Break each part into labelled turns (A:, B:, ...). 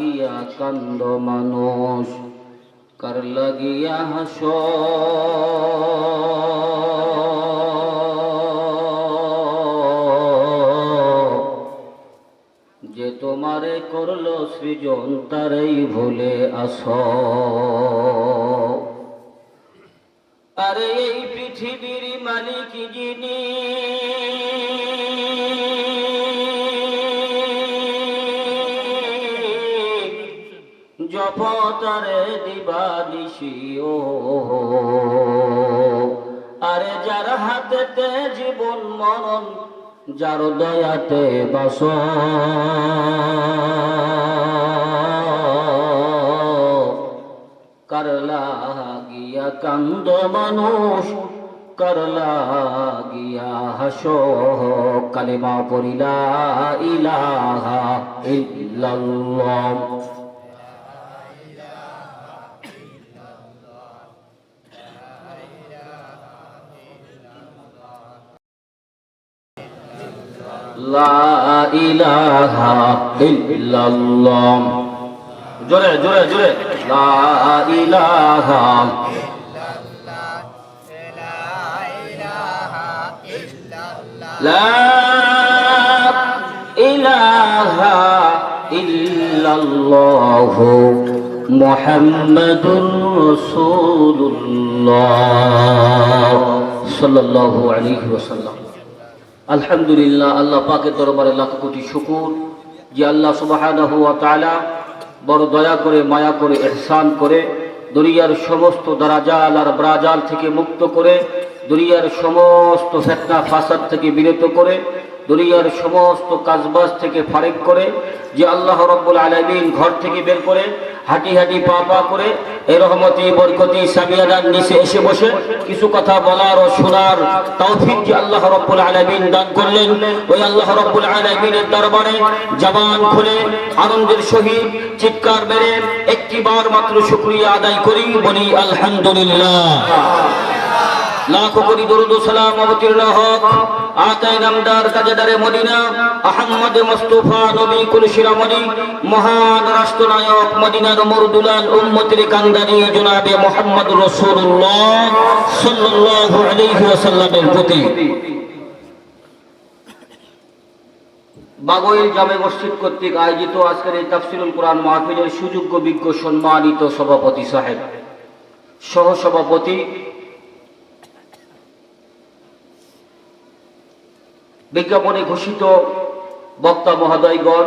A: লাগিয়া কান্দ মানুষ, কার লাগিয়া হাস যে তোমারে করল সৃজন, তারই ভুলে আস। আরে এই পৃথিবীর মালিক যিনি জপতারে দিবা ও। আরে যার হাতেতে জীবন মরণ, যার দয়াতে বাস করলা গিয়া কান্দ মানুষ করলা গিয়া হাসো কালিমা পড়িলা ইলাহা ইল্লাল্লাহ। জোরে জোরে জোরে। মুহাম্মাদুর রাসূলুল্লাহ। সাল্লাল্লাহু আলাইহি ওয়াসাল্লাম। আলহামদুলিল্লাহ, আল্লাহ পাকের দরবারে লাখ কোটি শুকুর। যে আল্লাহ তাআলা বড় দয়া করে, মায়া করে, এহসান করে, দুনিয়ার সমস্ত দারাজাল আর ব্রাজাল থেকে মুক্ত করে, দুনিয়ার সমস্ত ফেতনা ফাসাদ থেকে বিরত করে, দুনিয়ার সমস্ত কাজবাজ থেকে ফারেক করে, যে আল্লাহ রব্বুল আলামিন ঘর থেকে বের করে হাঁটি হাঁটি পা পা করে এই রহমতি, বরকতি সামিয়াদার নিচে এসে বসে কিছু কথা বলার ও শোনার তৌফিক যে আল্লাহ রব্বুল আলামিন দান করলেন। ওই আল্লাহ রব্বুল আলামিনের দরবারে জবান খুলে আনন্দের সহিত চিৎকার মেরে একটি বার মাত্র শুকরিয়া আদায় করি, বলি আলহামদুলিল্লাহ। লাখো কোটি দরুদ ও সালাম অবতীর্ণ হক। আতাই নামদার তাজেদারে মদিনা আহমদ মুস্তাফা নবী কুল শিরামণি মহান রাষ্ট্রনায়ক মদিনার মরদুলাল উম্মতের কান্দারি জনাবে মোহাম্মদ রাসূলুল্লাহ সাল্লাল্লাহু আলাইহি ওয়াসাল্লামের প্রতি। বাগৈল জামে মসজিদ কর্তৃক আয়োজিত আজকের এই তাফসিরুল কোরআন মাহফিলের সুযোগ্য বিজ্ঞ সম্মানিত সভাপতি সাহেব। সহ বিজ্ঞাপনে ঘোষিত বক্তা মহাদয়গণ,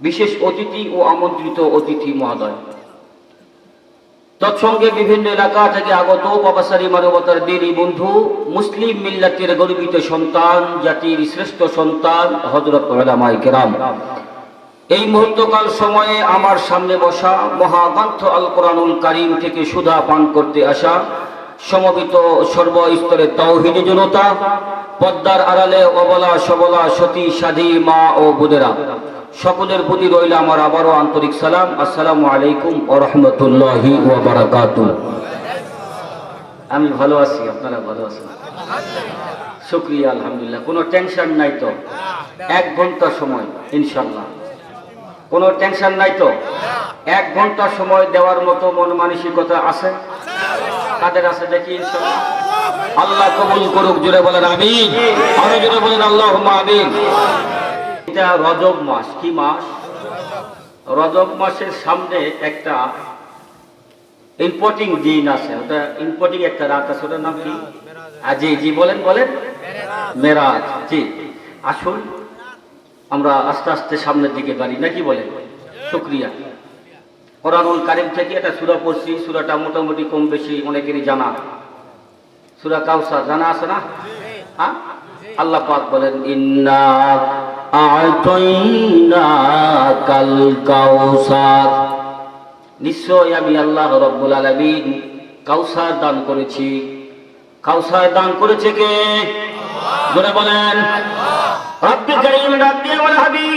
A: বিশেষ অতিথি ও আমন্ত্রিত অতিথি মহাদয়। তৎসঙ্গে বিভিন্ন এলাকা থেকে আগত বাবাসারি মানবতার দেরি বন্ধু, মুসলিম মিল্লাতের গর্বিত সন্তান, জাতির শ্রেষ্ঠ সন্তান হজরত কেরাম। এই মুহূর্তকাল সময়ে আমার সামনে বসা মহাগ্রন্থ আল কোরআনুল কারিম থেকে সুধা পান করতে আসা সমবেত সর্বস্তরের তৌহিদি জনতা, পদ্মার আড়ালে অবলা সবলা সতী সাধী মা ও বুদেরা সকলের প্রতি রইল আমার আবারও আন্তরিক সালাম। আসসালামু আলাইকুম ও রহমতুল্লাহি আমি ভালো আছি, আপনারা ভালো আছেন? শুক্রিয়া, আলহামদুলিল্লাহ। কোনো টেনশন নাই তো? এক ঘণ্টা সময় ইনশাল্লাহ কোনো টেনশন নাই তো? এক ঘণ্টা সময় দেওয়ার মতো মন মানসিকতা আছে? আল্লাহ কবুল করুক জুড়ে বলেন আরও জুড়ে বলেন আল্লাহ এটা রজব মাস, কি মাস? রজব মাসের সামনে একটা ইম্পোর্টিং দিন আছে, ওটা ইম্পোর্টিং একটা রাত আছে, ওটার নাম কি? জি জি, বলেন বলেন। মেরাজ, জি। আসুন, আমরা আস্তে আস্তে সামনের দিকে বাড়ি, নাকি বলেন? শুক্রিয়া। কোরআনুল কারিম থেকে একটা সুরা পড়ছি সুরাটা মোটামুটি কম বেশি অনেকেরই জানা। সুরা কাউসার জানা আছে না? হ্যাঁ? আল্লাহ পাক বলেন ইন্না কাউসার নিশ্চয় আমি আল্লাহ রব্বুল আলামিন কাউসার দান করেছি। কাউসার দান করেছে কে? জোরে বলেন। রব্বি করিম রব্বি ওয়াল হাবিব।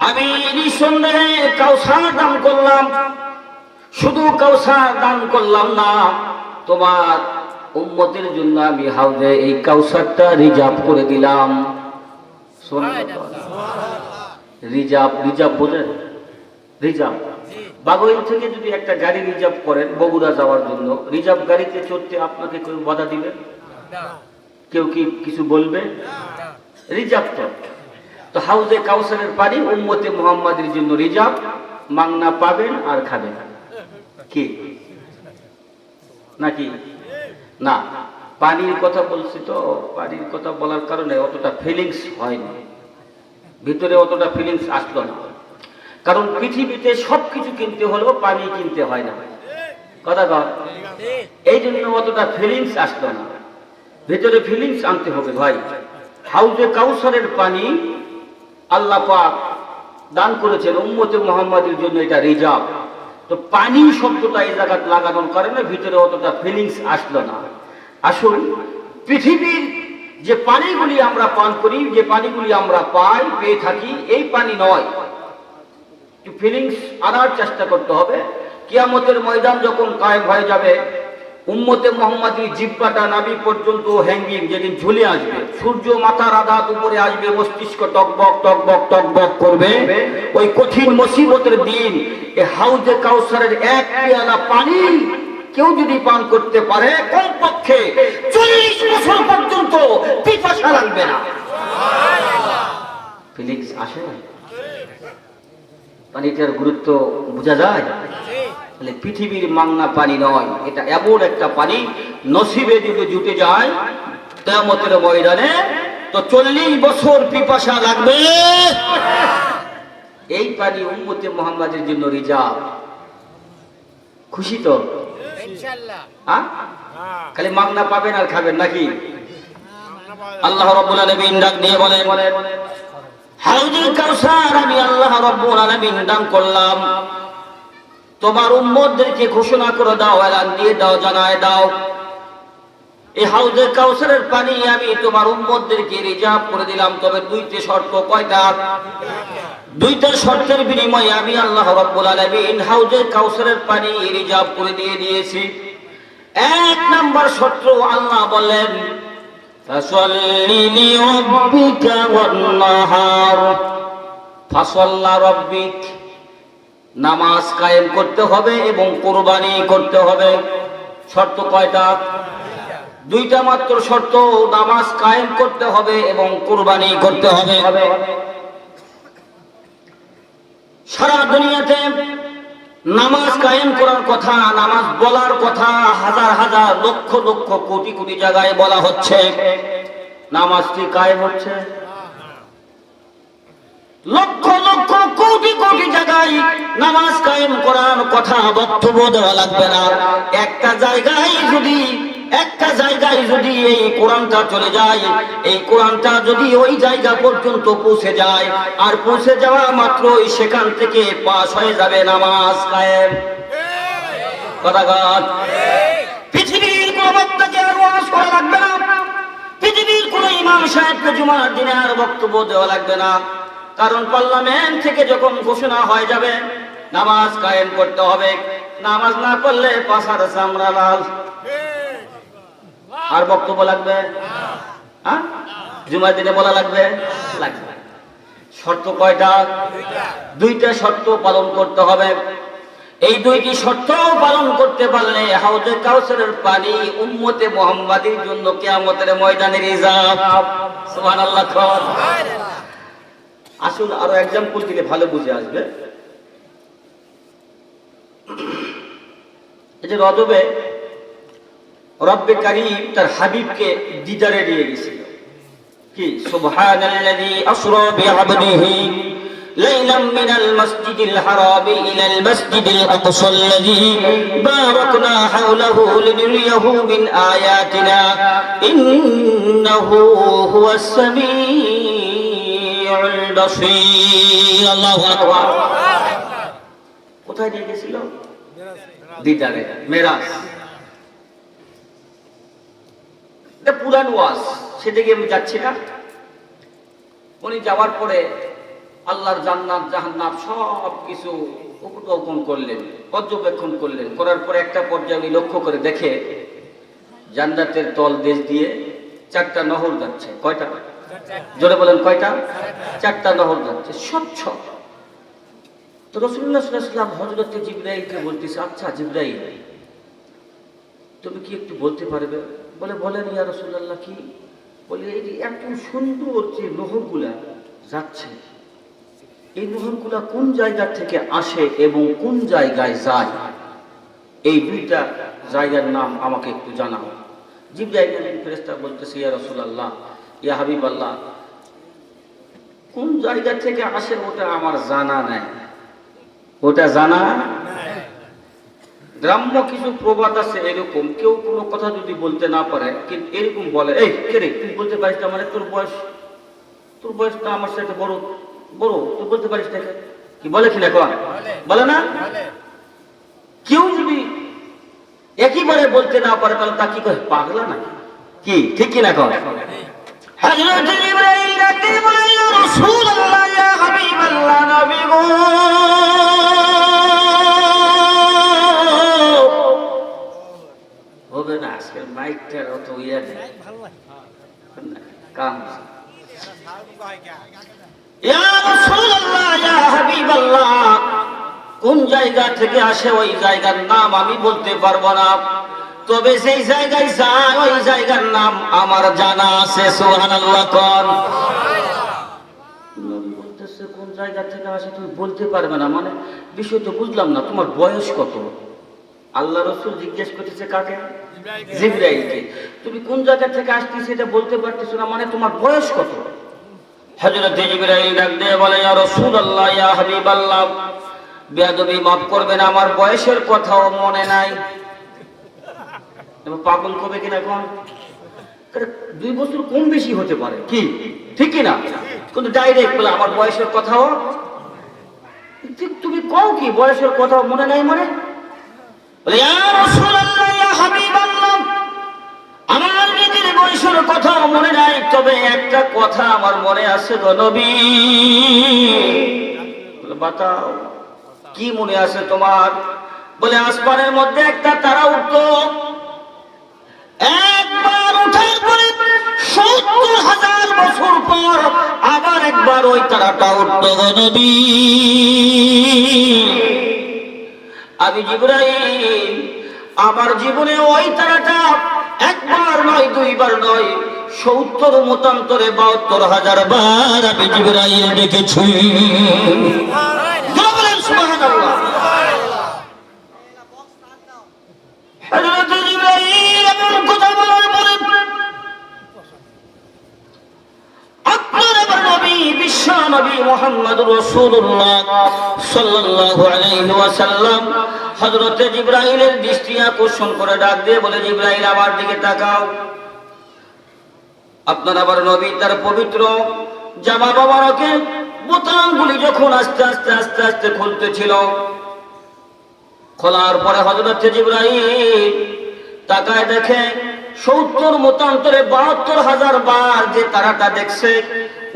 A: আমি নিঃসন্দেহে কাউসার দান করলাম। শুধু কাউসার দান করলাম না তোমার উম্মতের জন্য আমি হাউজে এই কাউসারটা রিজার্ভ করে দিলাম। রিজার্ভ রিজার্ভ বোঝেন? রিজার্ভ। বাগোইল থেকে যদি একটা গাড়ি রিজার্ভ করেন বগুড়া যাওয়ার জন্য রিজার্ভ গাড়িতে চড়তে আপনাকে কেউ বাধা দিবে? কেউ কি কিছু বলবে? রিজার্ভ তো হাউজে কাউসারের পানি উম্মতে মোহাম্মদের জন্য রিজার্ভ, মাংনা পাবেন আর খাবেন। কি? নাকি? না। পানির কথা বলছি তো, পানির কথা বলার কারণে অতটা ফিলিংস হয়নি। ভিতরে অতটা ফিলিংস আসলো না। কারণ পৃথিবীতে সব কিছু কিনতে হলেও পানি কিনতে হয় না। কথা কর এই জন্য অতটা ফিলিংস আসলো না। ভেতরে ফিলিংস আনতে হবে ভাই। হাউজে কাউসারের পানি আল্লাহ পাক দান করেছেন উম্মতে মোহাম্মদের জন্য এটা রিজার্ভ। তো পানি শব্দটা এই জায়গায় লাগানোর কারণে ভিতরে অতটা ফিলিংস আসলো না। আসুন, পৃথিবীর যে পানিগুলি আমরা পান করি, যে পানিগুলি আমরা পাই, পেয়ে থাকি, এই পানি নয়। ফিলিংস আনার চেষ্টা করতে হবে। কিয়ামতের ময়দান যখন কায়েম হয়ে যাবে উম্মতে মোহাম্মদী জিব্বাটা নাবি পর্যন্ত হ্যাঙ্গিং, যেদিন ঝুলে আসবে। সূর্য মাথার আঘাত উপরে আসবে, মস্তিষ্ক টকবক টকবক টকবক করবে। ওই কঠিন মুসিবতের দিন, এ হাউজে কাউসারের এক পেয়ালা পানি কেউ যদি পান করতে পারে, কমপক্ষে চল্লিশ বছর পর্যন্ত পিপাসা লাগবে না। ফিলিংস আসে না? পানিটার গুরুত্ব বোঝা যায়? তাহলে পৃথিবীর মাংনা পানি নয় এটা এমন একটা পানি নসিবে যদি জুটে যায় কেমতের ময়দানে তো চল্লিশ বছর পিপাসা লাগবে। এই পানি উম্মতে মোহাম্মদের জন্য রিজার্ভ। খুশি তো? হ্যাঁ? খালি মাংনা পাবেন আর খাবেন নাকি? আল্লাহ ডাক দিয়ে বলেন হাউজুল আল্লাহ রাব্বুল আলামিন দান করলাম। তোমার উম্মতদেরকে ঘোষণা করে দাও, এলান দিয়ে দাও, জানায় দাও। এই হাউজে কাউসারের পানি আমি তোমার উম্মতদেরকে রিজার্ভ করে দিলাম, তবে দুইটি শর্ত কয়টা? দুইটা শর্তের বিনিময়ে আমি আল্লাহ রাব্বুল আলামিন হাউজে কাউসারের পানি রিজার্ভ করে দিয়ে দিয়েছি। এক নাম্বার শর্ত, আল্লাহ বলেন, ফাসাল্লি লিরাব্বিকা ওয়ান্নাহার। ফাসাল্লা রাব্বিক, নামাজ কায়েম করতে হবে এবং কোরবানি করতে হবে। শর্ত কয়টা? দুইটা মাত্র শর্ত, নামাজ কায়েম করতে হবে এবং কোরবানি করতে হবে। সারা দুনিয়াতে নামাজ কায়েম করার কথা, নামাজ বলার কথা হাজার হাজার লক্ষ লক্ষ কোটি কোটি জায়গায় বলা হচ্ছে। নামাজটি কায়েম হচ্ছে? লক্ষ লক্ষ কোটি কোটি জায়গায় নামাজ কায়েম করার কথা বক্তব্য দেওয়া লাগবে না। একটা জায়গায় যদি, একটা জায়গায় যদি এই কোরআনটা চলে যায়, এই কোরআনটা যদি ওই জায়গা পর্যন্ত পৌঁছে যায়, আর পৌঁছে যাওয়া সেখান থেকে পাশ হয়ে যাবে নামাজ কায়েম। কথাঘাত পৃথিবীর কোন বক্তাকে আর ওয়াজ করা লাগবে না। পৃথিবীর কোন ইমাম সাহেবকে জুমার দিনে আর বক্তব্য দেওয়া লাগবে না। কারণ পার্লামেন্ট থেকে যখন ঘোষণা হয়ে যাবে, নামাজ কায়েম করতে হবে। নামাজ না করলে পাশার চামড়া লাল। আর বক্তব্য লাগবে? হ্যাঁ? জুমার দিনে বলা লাগবে? লাগবে। শর্ত কয়টা? দুইটা শর্ত পালন করতে হবে। এই দুইটি শর্ত পালন করতে পারলে হাউজে কাউসারের পানি উম্মতে মোহাম্মদের জন্য কেয়ামতের ময়দানে রিজার্ভ সুবহানাল্লাহ আসুন আরো এক্সাম্পল দিলে ভালো বুঝে আসবে এই যে রজবে রব্বে কারিম তার হাবিবকে দিদারে নিয়ে গেছিল কি সুবহানাল্লাযী আসরা বিআবদিহি ليلا من المسجد الحرام إلى المسجد الأقصى الذي باركنا حوله لنريه من آياتنا إنه هو السميع উনি যাওয়ার পরে আল্লাহর জান্নাত, জাহান্নাত সব কিছু উপকল্পন করলেন, পর্যবেক্ষণ করলেন। করার পরে একটা পর্যায়ে লক্ষ্য করে দেখে, জান্নাতের তল দেশ দিয়ে চারটা নহর যাচ্ছে কয়টা কয়টা? জোরে বলেন, কয়টা? চারটা নহর যাচ্ছে স্বচ্ছ তো রসুল্লাহ সাল্লাম হজরত জিব্রাইলকে বলতেছে আচ্ছা জিব্রাইল, তুমি কি একটু বলতে পারবে? বলে, বলেন ইয়া রসুল্লাহ কি? বলে, এই যে এত সুন্দর যে নহরগুলা যাচ্ছে, এই নহরগুলা কোন জায়গা থেকে আসে এবং কোন জায়গায় যায়? এই দুইটা জায়গার নাম আমাকে একটু জানাও। জিব্রাইল ফেরেশতা বলতেছে, ইয়া রাসূলুল্লাহ ইয়া হাবিবাল্লাহ কোন জায়গা থেকে আসে ওটা আমার জানা নাই। ওটা জানা গ্রাম্য কিছু প্রবাদ আছে এরকম কেউ কোনো কথা যদি বলতে না পারে কিন্তু এরকম বলে এই কে রে তুই বলতে পারিস না মানে তোর বয়স তোর বয়সটা আমার সাথে বড় বড় তুই বলতে পারিস না? কি বলে কিনা কন বলে। না? কেউ যদি একেবারে বলতে না পারে তাহলে তা কি করে পাগলা না কি ঠিক কিনা কন হযরত ইব্রাহিম ডাকতে বলে ইয়া রাসূলুল্লাহ ইয়া হাবিবাল্লাহ নবী গো। হবে না মাইকটার অত ইয়া নেই। কাম ইয়া রাসূলুল্লাহ ইয়া হাবিবাল্লাহ কোন জায়গা থেকে আসে ওই জায়গার নাম আমি বলতে পারব না। তবে সেই জায়গায় যায় ওই জায়গার নাম আমার জানা আছে সোহান নবী বলতেছে কোন জায়গা থেকে আসে তুমি বলতে পারবে না। মানে বিষয় তো বুঝলাম না তোমার বয়স কত? আল্লাহ রসুল জিজ্ঞেস করতেছে কাকে? জিব্রাইলকে। তুমি কোন জায়গা থেকে আসতেছি এটা বলতে পারতেছো না মানে তোমার বয়স কত? জিবরাইল ডাক দিয়ে বলে ইয়া রাসূলুল্লাহ ইয়া হাবিবাল্লাহ বেয়াদবি মাফ করবেন আমার বয়সের কথাও মনে নাই। পাগল কবে কিনা কোন? দুই বছর কম বেশি হতে পারে। কি? ঠিক কিনা? কিন্তু ডাইরেক্ট বলে, আমার বয়সের কথাও তুমি কও কি, বয়সের কথাও মনে নাই মানে? আমার নিজের বয়সের কথা মনে নাই, তবে একটা কথা আমার মনে আছে বাতাও, কি মনে আছে তোমার? বলে, আসমানের মধ্যে একটা তারা উঠতো বছর পর আবার একবার ওই তারাটা উঠতো নবী। আমি জিব্রাইল আমার জীবনে ওই তারাটা একবার নয় দুইবার নয় সত্তর মতান্তরে বাহাত্তর হাজার বার আমি জিব্রাইল দেখেছি। সুবহানাল্লাহ। বিশ্ব নবী মোহাম্মদ রসুল্লাহ সাল্লাল্লাহু আলাইহি ওয়াসাল্লাম। হযরতে জিব্রাইলের দৃষ্টি আকর্ষণ করে ডাক দিয়ে বলে, জিব্রাইল, আমার দিকে তাকাও। আপনার আবার নবী তার পবিত্র জামা বাবারকে বোতামগুলি যখন আস্তে আস্তে আস্তে আস্তে খুলতেছিল, খোলার পরে হজরত জিব্রাইল তাকায় দেখে সত্তর মতান্তরে বাহাত্তর হাজার বার যে তারাটা দেখছে,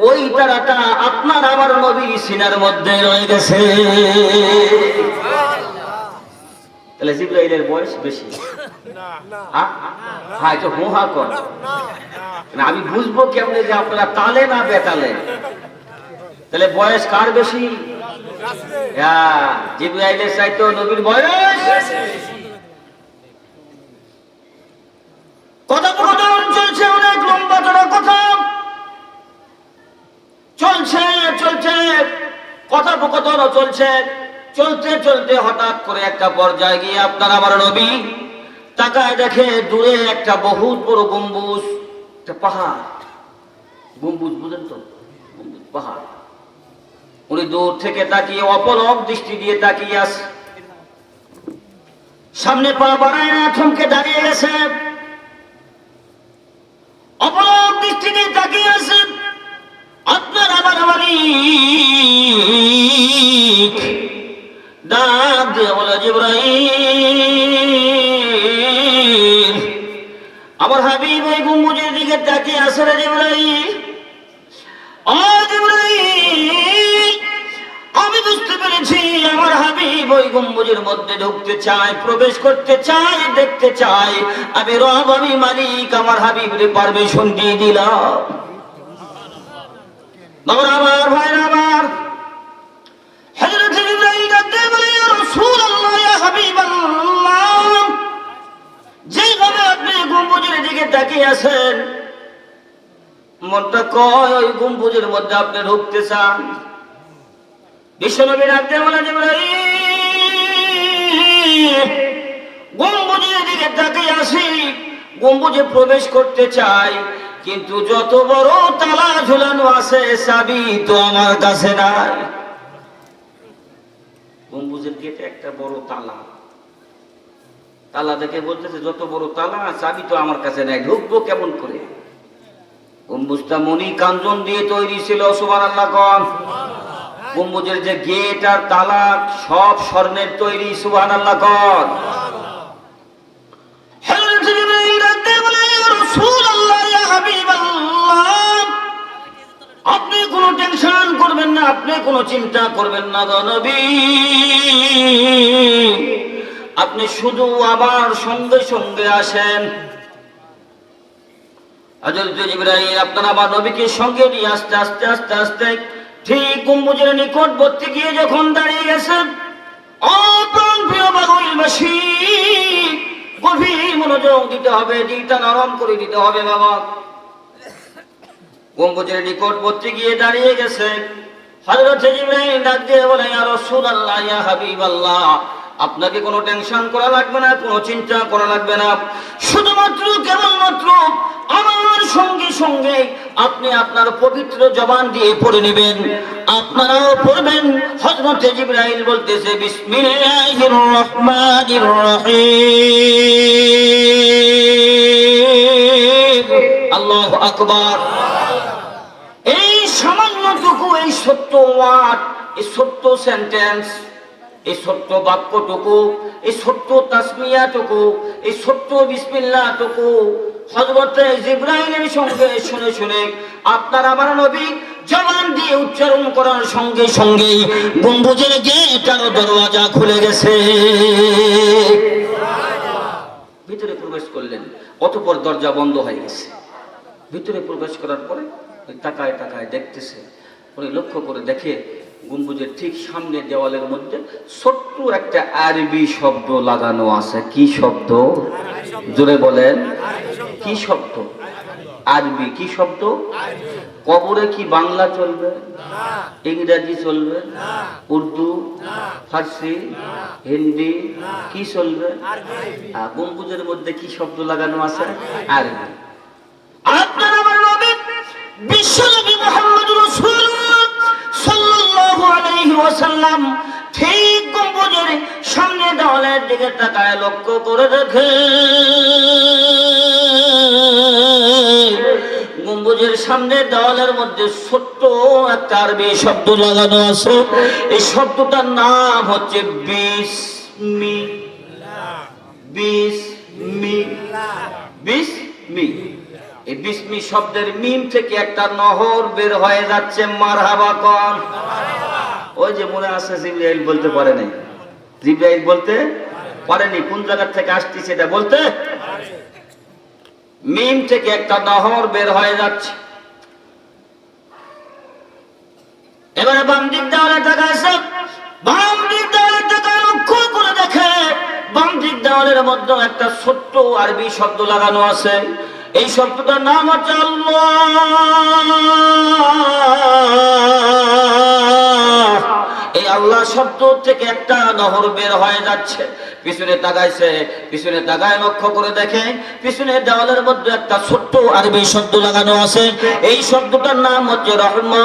A: ওই তারাটা আপনার আমার নবী সিনার মধ্যে রয়ে গেছে। বয়স বেশি। আমি বুঝব কেমনে যে আপনারা তালে না বেতালে। তাহলে বয়স কার বেশি? জিব্রাইলের চাইতে নবীর বয়স কথোপকথন চলছে অনেক লম্বা চড়া কথা। চলছে চলছে, কথোপকথন চলছে। চলতে চলতে হঠাৎ করে একটা পর্যায়ে গিয়ে আপনার আমার নবী তাকায় দেখে দূরে একটা বহুত বড় গম্বুজ, একটা পাহাড়। গম্বুজ বুঝেন তো? গম্বুজ, পাহাড়। উনি দূর থেকে তাকিয়ে, অপলক দৃষ্টি দিয়ে তাকিয়ে আস সামনে পা বাড়ায় না, থমকে দাঁড়িয়ে গেছে। অপলক দৃষ্টি দিয়ে তাকিয়ে আছে আপনার আমার আমারই ডাক দিয়ে বলে জিব্রাহিম আমার হাবিব ওই গম্বুজের দিকে তাকিয়ে আসে রে জিব্রাহিম ও জিব্রাহিম বুঝতে পেরেছি, আমার হাবিব ওই গম্বুজের মধ্যে ঢুকতে চায়, প্রবেশ করতে চায়, দেখতে চায়। আমি রব, আমি মালিক, আমার হাবিব রে পারমিশন দিয়ে দিলাম। আমার আমার বলে আপনি গম্বুজের তাকিয়ে আছেন, মনটা কয়, ওই গম্বুজের মধ্যে আপনি ঢুকতে চান। বিশ্বনবী ডাকতে বলে গম্বুজের দিকে তাকিয়ে আসি। গম্বুজে প্রবেশ করতে চাই। কিন্তু যত বড় তালা ঝুলানো আছে, চাবি তো আমার কাছে নাই। গম্বুজের গেটে একটা বড় তালা। তালা দেখে বলতেছে, যত বড় তালা, চাবি তো আমার কাছে নাই। ঢুকবো কেমন করে? গম্বুজটা মনি কাঞ্জন দিয়ে তৈরি ছিল সুমান আল্লাহ কন। গম্বুজের যে গেট আর তালা সব স্বর্ণের তৈরি সুবান আল্লাহ কন হযরত জিবরাইল ডাকতে বলে, "ইয়া রাসূলুল্লাহ, ইয়া হাবিবাল্লাহ, আপনি কোনো টেনশন করবেন না আপনি কোনো চিন্তা করবেন না আপনি শুধু আবার সঙ্গে সঙ্গে আসেন। হযরত জিবরাইল আপনার নবীকে সঙ্গে নিয়ে আস্তে আস্তে আস্তে আস্তে ঠিক গম্বুজের নিকটবর্তী গিয়ে যখন দাঁড়িয়ে গেছেন প্রিয় গভীর মনোযোগ দিতে হবে করে দিতে হবে বাবা। গম্বুজের গিয়ে দাঁড়িয়ে গেছে। ইয়া আপনাকে কোনো টেনশন করা লাগবে না, কোনো চিন্তা করা লাগবে না। শুধুমাত্র, কেবলমাত্র সঙ্গে সঙ্গে আপনি আপনার পবিত্র জবান দিয়ে পড়ে নেবেন। আপনারাও পড়বেন। হযরত জিবরাইল বলতেছে, বিসমিল্লাহির রহমানির রহিম। আল্লাহু আকবার। এই সামান্যটুকু, এই সত্য ওয়ার্ড, এই সত্য সেন্টেন্স, এই সত্য বাক্যটুকু, এই সত্য তাসমিয়াটুকু, এই সত্য বিসমিল্লাহটুকু জিব্রাইলের সঙ্গে শুনে শুনে আপনার আমার নবী জবান দিয়ে উচ্চারণ করার সঙ্গে সঙ্গে গম্বুজের গেট আর দরওয়াজা খুলে গেছে। ভিতরে প্রবেশ করলেন, অতপর দরজা বন্ধ হয়ে গেছে। ভিতরে প্রবেশ করার পরে ওই তাকায় তাকায় দেখতেছে উনি লক্ষ্য করে দেখে গম্বুজের ঠিক সামনে দেওয়ালের মধ্যে ছোট্ট একটা আরবি শব্দ লাগানো আছে। কি শব্দ? জোরে বলেন। কি শব্দ? আরবি কি শব্দ? কবরে কি বাংলা চলবে? ইংরাজি চলবে? উর্দু? ফার্সি? হিন্দি? কি চলবে? গম্বুজের মধ্যে কি শব্দ লাগানো আছে? আরবি। সামনে দেওয়ালের দিকে তাকায় লক্ষ্য করে দেখে গম্বুজের সামনে দেওয়ালের মধ্যে ছোট্ট একটা আরবি শব্দ লাগানো আছে। এই শব্দটার নাম হচ্ছে বিসমি। বিসমি। বিসমি। এই বিসমি শব্দের মিম থেকে একটা নহর বের হয়ে যাচ্ছে। মারহাবা কন। ওই যে মনে আছে জিব্রাইল বলতে পারে নাই। বলতে পারেনি। কোন জায়গার থেকে আসছি সেটা বলতে মিম থেকে একটা নহর বের হয়ে যাচ্ছে। এবারে বাম দিক দেওয়ালে তাকাইছে বাম দিক দেওয়ালে তাকায় লক্ষ্য করে দেখে বাম দিক দেওয়ালের মধ্যে একটা ছোট্ট আরবি শব্দ লাগানো আছে। এই শব্দটার নাম হচ্ছে আল্লাহ। এই আল্লাহ শব্দ থেকে একটা নহর বের হয়ে যাচ্ছে। পিছনে তাকাইছে, পিছনে তাকায় লক্ষ্য করে দেখে পিছনে দেওয়ালের মধ্যে একটা ছোট্ট আরবি শব্দ লাগানো আছে। এই শব্দটার নাম হচ্ছে রহমান।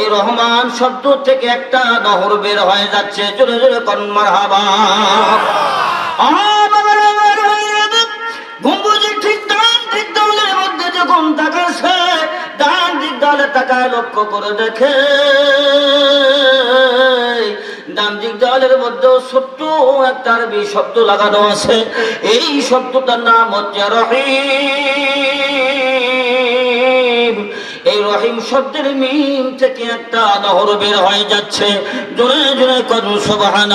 A: এই রহমান শব্দ থেকে একটা নহর বের হয়ে যাচ্ছে। জোরে জোরে কন্মার হাবা তাকায় লক্ষ্য করে দেখে। ডান দিক দেওয়ালের ছোট্ট একটা আরবি শব্দ লাগানো আছে। এই শব্দটার নাম হচ্ছে রহিম। এই রহিম শব্দের মিম থেকে একটা নহর বের হয়ে যাচ্ছে। জোরে জোরে করুন সুবহান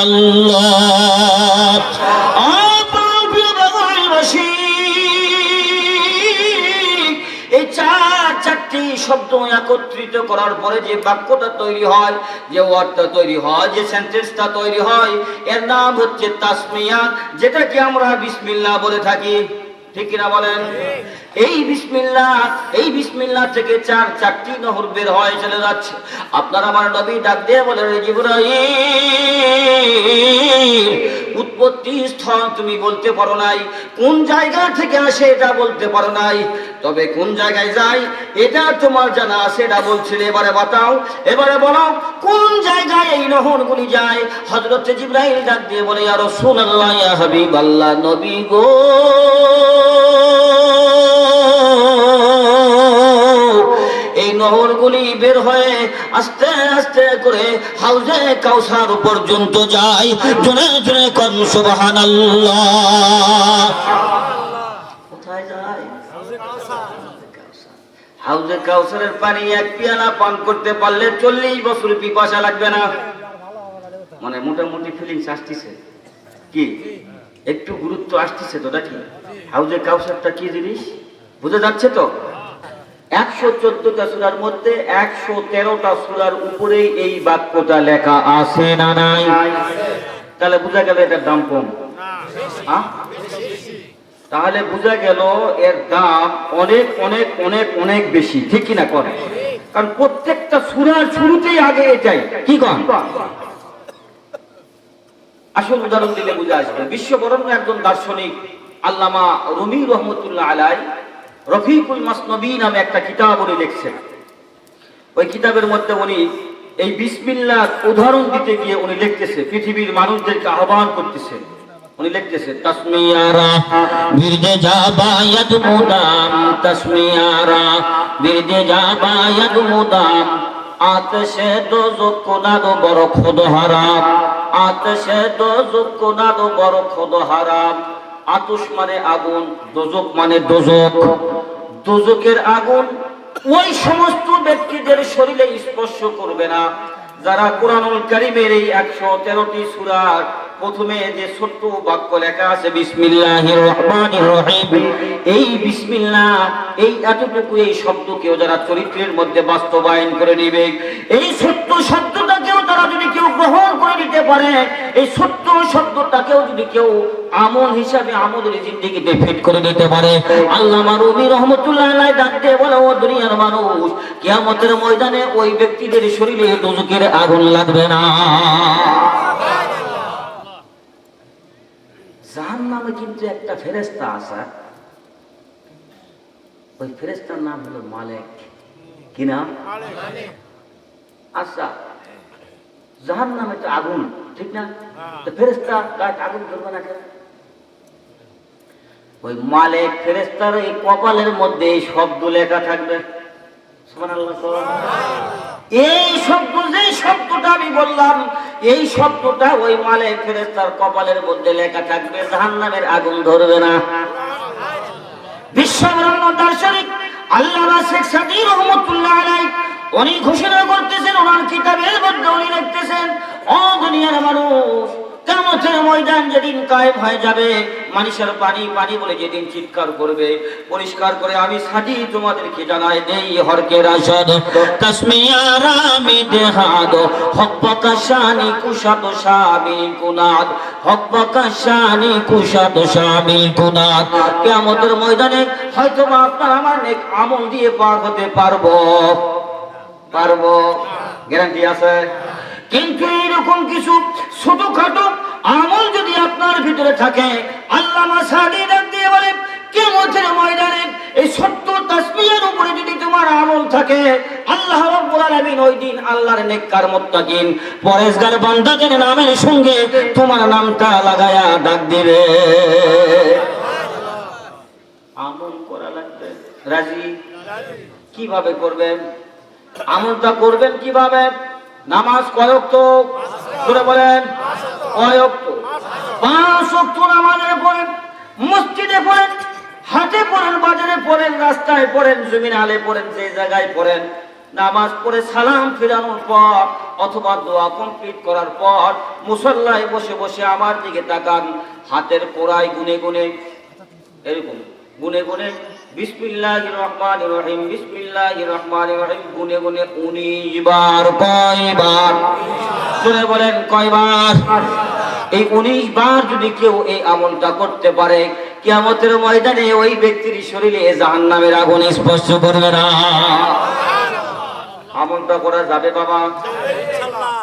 A: শব্দ একত্রিত করার পরে যে বাক্যটা তৈরি হয়, যে ওয়ার্ডটা তৈরি হয়, যে সেন্টেন্সটা তৈরি হয়, এর নাম হচ্ছে তাসমিয়া, যেটাকে আমরা বিসমিল্লাহ বলে থাকি। ঠিক কিনা বলেন? এই বিসমিল্লাহ এই বিসমিল্লাহ থেকে চার, চারটি নহর বের হয়ে, চলে যাচ্ছে। আপনার আমার নবী ডাক দিয়ে বলেন জিবরাইল উৎপত্তি স্থল তুমি বলতে পারো নাই। কোন জায়গা থেকে আসে এটা বলতে পারো নাই। তবে কোন জায়গায় যাই, এটা তোমার জানা আছে, এটা বলছিলে, এবারে বাতাও, এবারে বলো কোন জায়গায় এই নহরগুলি যায়? হযরত জিবরাইল ডাক দিয়ে বলে, ইয়া রাসূলুল্লাহ, ইয়া হাবিবাল্লাহ, নবী গো। নহরগুলি বের হয়ে আস্তে আস্তে করে হাউজে কাউসার পর্যন্ত যায়। কন সুবহানাল্লাহ। কোথায় যায়? হাউজে কাউসারের পানি এক পিয়ালা পান করতে পারলে চল্লিশ বছর পিপাসা লাগবে না। মানে মোটামুটি ফিলিংস আসতেছে। কি? একটু গুরুত্ব আসতেছে তো নাকি? হাউজে কাউসারটা কি জিনিস? বুঝা যাচ্ছে তো? একশো চোদ্দটা সুরার মধ্যে একশো তেরোটা সুরার উপরে এই বাক্যটা লেখা আছে না নাই? তাহলে বোঝা গেল এটার দাম কম। তাহলে বোঝা গেল এর দাম অনেক অনেক অনেক অনেক বেশি। ঠিক কিনা করে কারণ প্রত্যেকটা সুরার শুরুতেই আগে এটাই। কি কন? আসল উদাহরণ দিলে বুঝে আসবে। বিশ্ববরণ্য একজন দার্শনিক, আল্লামা রুমি রহমতুল্লাহ আলাই রফিকুল মাসনবী নামে একটা কিতাব উনি লিখছেন। ওই কিতাবের মধ্যে উনি এই বিসমিল্লাহ উদাহরণ দিতে গিয়ে উনি লিখতেছে, পৃথিবীর মানুষদেরকে আহ্বান করতেছে। উনি লিখতেছে তসমিয়ারা বিরদে জাবায়াত মুদাম তসমিয়ারা বিরদে জাবায়াত মুদাম আতশে দোজক কোনাদো বড় খোদ হারাম আতশে দোজক কোনাদো বড় খোদ হারাম। আতুষ মানে আগুন, দোজক মানে দোজক। দোজকের আগুন ওই সমস্ত ব্যক্তিদের শরীরে স্পর্শ করবে না। যারা কোরআনুল করিমের এই একশো তেরোটি সুরার প্রথমে যে ছোট্ট বাক্য লেখা আছে রহিম। এই বিসমিল্লাহ, এই এতটুকু এই শব্দকেও যারা চরিত্রের মধ্যে বাস্তবায়ন করে নেবে, এই ছোট্ট শব্দটাকেও তারা যদি কেউ গ্রহণ করে নিতে পারে, এই ছোট্ট শব্দটাকেও যদি কেউ আমল হিসাবে আমলের জিন্দিগিতে ফিট করে নিতে পারে। আল্লাহ রবি রহমতুল্লাহ আলাই ডাক বলে, ও দুনিয়ার মানুষ, কিয়ামতের ময়দানে ওই ব্যক্তিদের শরীরে দোজকের আগুন লাগবে না। জাহান নামে কিন্তু একটা ফেরেস্তা আছে। ওই ফেরেস্তার নাম হলো মালেক। কি নাম? আচ্ছা জাহান নামে তো আগুন ঠিক না? তো ফেরেস্তা গাছ আগুন ধরবে না কেন ওই মালেক ফেরেস্তার এই কপালের মধ্যে এই শব্দ লেখা থাকবে। সুবহানাল্লাহ। এই শব্দ যে শব্দটা আমি বললাম, এই শব্দটা ওই মালে ফেরেস্তার কপালের মধ্যে লেখা থাকবে, জাহান্নামের আগুন ধরবে না। বিশ্বব্রহ্ম দার্শনিক আল্লাহ শেখ সাদি রহমতুল্লাহ আলাই উনি ঘোষণা করতেছেন, ওনার কিতাবের মধ্যে উনি লিখতেছেন ময়দান যেদিন কায়েম হয়ে যাবে, মানুষের পানি পানি বলে যেদিন চিৎকার করবে, পরিষ্কার করে আমি সাজি তোমাদেরকে জানাই দেই হরকের আসাদ কাশ্মীরা মিদহাদ হব্বকা শানি কুশাদ শামি কুনাদ হব্বকা শানি কুশাদ শামি কুনাদ। কিয়ামতের ময়দানে হয়তো আপনার আমার নেক আমল দিয়ে পার হতে পারব। পারব। গ্যারান্টি আছে? কিন্তু এইরকম কিছু ছোটখাটো আমল যদি আপনার ভিতরে থাকে, আল্লামা ডাক দিয়ে বলে সত্য যদি তোমার আমল থাকে, আল্লাহ ওই দিন আল্লাহর সঙ্গে তোমার নামটা লাগায়া ডাক দিবে। আমল করা লাগবে। রাজি? কীভাবে করবেন? আমলটা করবেন কীভাবে? নামাজ কয়ক তো বলেন। কয়ক তো পাঁচ অক্ট নামাজে পড়েন, মসজিদে পড়েন, হাটে পড়েন, বাজারে পড়েন, রাস্তায় পড়েন, জমিন আলে পড়েন, যে জায়গায় পড়েন, নামাজ পড়ে সালাম ফিরানোর পর অথবা দোয়া কমপ্লিট করার পর মুসল্লায় বসে বসে আমার দিকে তাকান, হাতের কোড়ায় গুনে গুনে, এরকম, গুনে গুনে গুনে গুনে উনিশ বার কয়বার শুনে বলেন এই উনিশ বার যদি কেউ এই করতে পারে, কিয়ামতের ময়দানে ওই ব্যক্তির শরীরে জাহান্নামের আগুন স্পর্শ করবে না। আমলটা করা যাবে বাবা।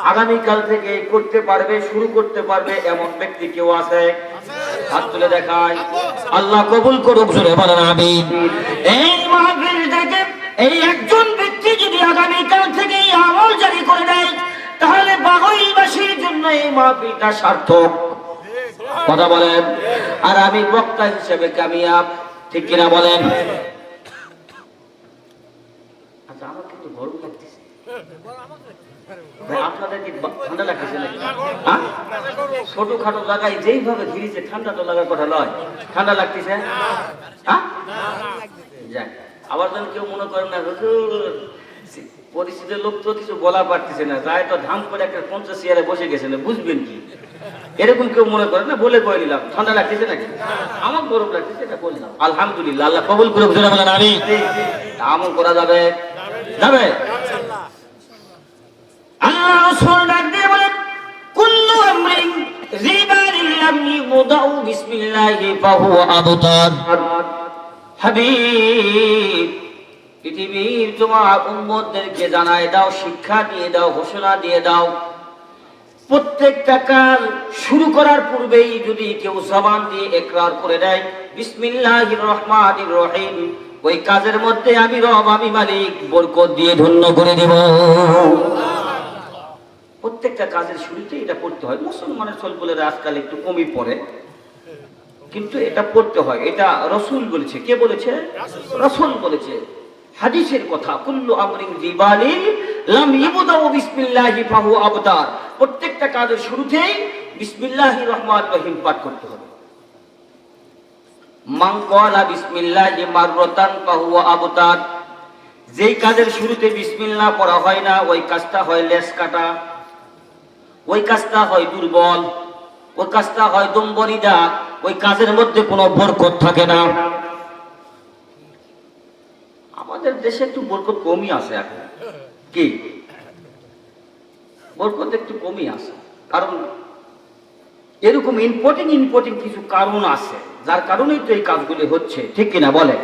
A: আগামীকাল থেকে করতে পারবে, শুরু করতে পারবে এমন ব্যক্তি কেউ আছে? হাত তুলে দেখায় আল্লাহ কবুল করুক জোরে বলেন আমিন। এই মাহফিল থেকে এই একজন ব্যক্তি যদি আগামীকাল থেকে এই আমল জারি করে দেয় তাহলে বাগইবাসীর জন্য এই মাহফিলটা সার্থক। কথা বলেন। আর আমি বক্তা হিসেবে কামিয়াব ঠিক কিনা বলেন? আচ্ছা আমার কিন্তু গরম লাগতেছে। ভাই, হ্যাঁ? হ্যাঁ? পরিচিত লোক তো কিছু বলা পারতেছে না। তাই তো ধাম করে একটা পঞ্চাশ চেয়ারে বসে গেছে না, বুঝবেন কি? এরকম কেউ মনে করে না, বলে কয়ে নিলাম, ঠান্ডা লাগতেছে নাকি? আমার গরম লাগতেছে, এটা বললাম। আলহামদুলিল্লাহ, আল্লাহ কবুল করে আমল করা যাবে। যাবে? বিসমিল্লাহি পৃথিবীর তোমার জানায় দাও, শিক্ষা দিয়ে দাও, ঘোষণা দিয়ে দাও। প্রত্যেকটা শুরু করার পূর্বেই যদি কেউ জবান দিয়ে একরার করে দেয়, বিসমিল্লাহির রহমানির রহিম ওই কাজের মধ্যে আমি রব, আমি মালিক, বরকত দিয়ে ধন্য করে দেব। প্রত্যেকটা কাজের শুরুতে এটা পড়তে হয়। মুসলমানের সলবলেরা আজকাল একটু কমই পড়ে। কিন্তু এটা পড়তে হয়। এটা রসুল বলেছে। কে বলেছে? রসুল বলেছে। হাদিসের কথা, কুল্লু আমরিন জিবালি লাম ইবদাউ বিসমিল্লাহি ফাহু আবতার প্রত্যেকটা কাজের শুরুতেই বিসমিল্লাহির রহমান রহিম পাঠ করতে হবে। মান ক্বালা বিসমিল্লাহি মাররাতান ফাহু আবতার যেই কাজের শুরুতে বিসমিল্লাহ পড়া হয় না, ওই কাজটা হয় লেস কাটা। ওই কাজটা হয় দুর্বল ওই কাজটা হয় দম্বরিদা ওই কাজের মধ্যে কোনো বরকত থাকে না। আমাদের দেশে একটু বরকত কমই আছে এখন। কি? বরকত একটু কমই আছে। কারণ এরকম ইম্পর্টেন্ট ইম্পর্টেন্ট কিছু কারণ আছে। যার কারণেই তো এই কাজগুলি হচ্ছে। ঠিক কিনা বলে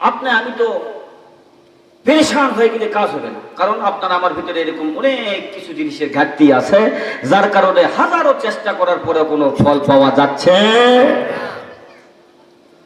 A: আপনি আমি তো পেরেশান হয়ে গেলে কাজ হবে না। কারণ আপনার আমার ভিতরে এরকম অনেক কিছু জিনিসের ঘাটতি আছে, যার কারণে হাজারো চেষ্টা করার পরে কোনো ফল পাওয়া যাচ্ছে